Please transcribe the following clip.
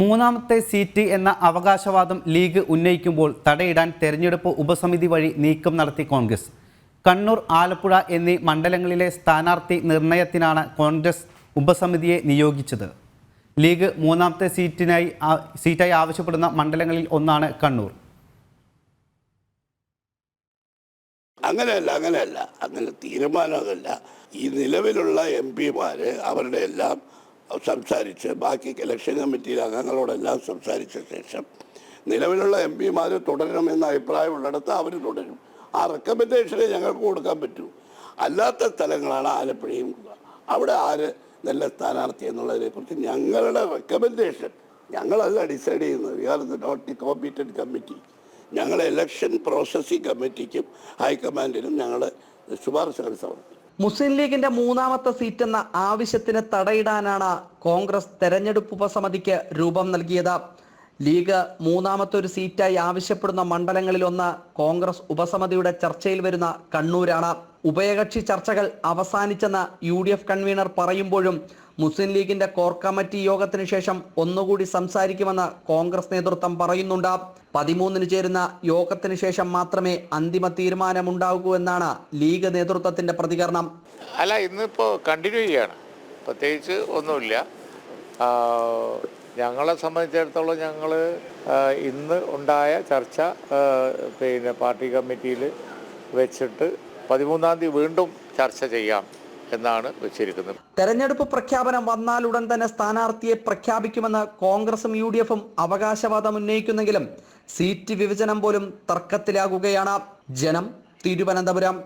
മൂന്നാമത്തെ സീറ്റ് എന്ന അവകാശവാദം ലീഗ് ഉന്നയിക്കുമ്പോൾ തടയിടാൻ തെരഞ്ഞെടുപ്പ് ഉപസമിതി വഴി നീക്കം നടത്തി കോൺഗ്രസ്. കണ്ണൂർ ആലപ്പുഴ എന്നീ മണ്ഡലങ്ങളിലെ സ്ഥാനാർത്ഥി നിർണയത്തിനാണ് കോൺഗ്രസ് ഉപസമിതിയെ നിയോഗിച്ചത്. ലീഗ് മൂന്നാമത്തെ സീറ്റിനായി സീറ്റായി ആവശ്യപ്പെടുന്ന മണ്ഡലങ്ങളിൽ ഒന്നാണ് കണ്ണൂർ. അങ്ങനെയല്ല അങ്ങനെയല്ല. അങ്ങനെ തീരുമാനമല്ല ഈ നിലവിലുള്ള എം പിമാര് അവരുടെ എല്ലാം സംസാരിച്ച്. ബാക്കി ഇലക്ഷൻ കമ്മിറ്റിയിലെ അംഗങ്ങളോടെല്ലാം സംസാരിച്ച ശേഷം നിലവിലുള്ള എം പിമാർ തുടരണമെന്ന അഭിപ്രായമുള്ളിടത്ത് അവർ തുടരും. ആ റെക്കമെൻഡേഷനെ ഞങ്ങൾക്ക് കൊടുക്കാൻ പറ്റൂ. അല്ലാത്ത സ്ഥലങ്ങളാണ് ആലപ്പുഴയും അവിടെ ആര് നല്ല സ്ഥാനാർത്ഥി എന്നുള്ളതിനെ കുറിച്ച് ഞങ്ങളുടെ റെക്കമെൻഡേഷൻ ഞങ്ങളല്ല ഡിസൈഡ് ചെയ്യുന്നത്. We are the not competent committee ഞങ്ങളെ ഇലക്ഷൻ പ്രോസസ്സിംഗ് കമ്മിറ്റിക്കും ഹൈക്കമാൻഡിനും ഞങ്ങൾ ശുപാർശകൾ സമർപ്പിക്കും. മുസ്ലിം ലീഗിന്റെ മൂന്നാമത്തെ സീറ്റ് എന്ന ആവശ്യത്തിന് തടയിടാനാണ് കോൺഗ്രസ് തെരഞ്ഞെടുപ്പ് ഉപസമിതിക്ക് രൂപം നൽകിയത്. ലീഗ് മൂന്നാമത്തെ ഒരു സീറ്റായി ആവശ്യപ്പെടുന്ന മണ്ഡലങ്ങളിൽ ഒന്ന് കോൺഗ്രസ് ഉപസമിതിയുടെ ചർച്ചയിൽ വരുന്ന കണ്ണൂരാണ്. ഉഭയകക്ഷി ചർച്ചകൾ അവസാനിച്ചെന്ന് യു കൺവീനർ പറയുമ്പോഴും മുസ്ലിം ലീഗിന്റെ കോർ കമ്മിറ്റി യോഗത്തിന് ശേഷം ഒന്നുകൂടി സംസാരിക്കുമെന്ന് കോൺഗ്രസ് നേതൃത്വം പറയുന്നുണ്ട്. പതിമൂന്നിന് ചേരുന്ന യോഗത്തിന് ശേഷം മാത്രമേ അന്തിമ തീരുമാനമുണ്ടാകൂ എന്നാണ് ലീഗ് നേതൃത്വത്തിന്റെ പ്രതികരണം. അല്ല ഇന്നിപ്പോ കണ്ടിന്യൂ ചെയ്യാണ്. പ്രത്യേകിച്ച് ഒന്നുമില്ല. ഞങ്ങളെ സംബന്ധിച്ചിടത്തോളം ഞങ്ങൾ ഇന്ന് ഉണ്ടായ ചർച്ച പിന്നെ പാർട്ടി കമ്മിറ്റിയിൽ വെച്ചിട്ട് പതിമൂന്നാം തീയതി വീണ്ടും ചർച്ച ചെയ്യാം. എന്നാണ് വെച്ചിരിക്കുന്നത്. തെരഞ്ഞെടുപ്പ് പ്രഖ്യാപനം വന്നാലുടൻ തന്നെ സ്ഥാനാർത്ഥിയെ പ്രഖ്യാപിക്കുമെന്ന് കോൺഗ്രസും യു ഡി എഫും അവകാശവാദം ഉന്നയിക്കുന്നെങ്കിലും സീറ്റ് വിഭജനം പോലും തർക്കത്തിലാകുകയാണ്. ജനം തിരുവനന്തപുരം.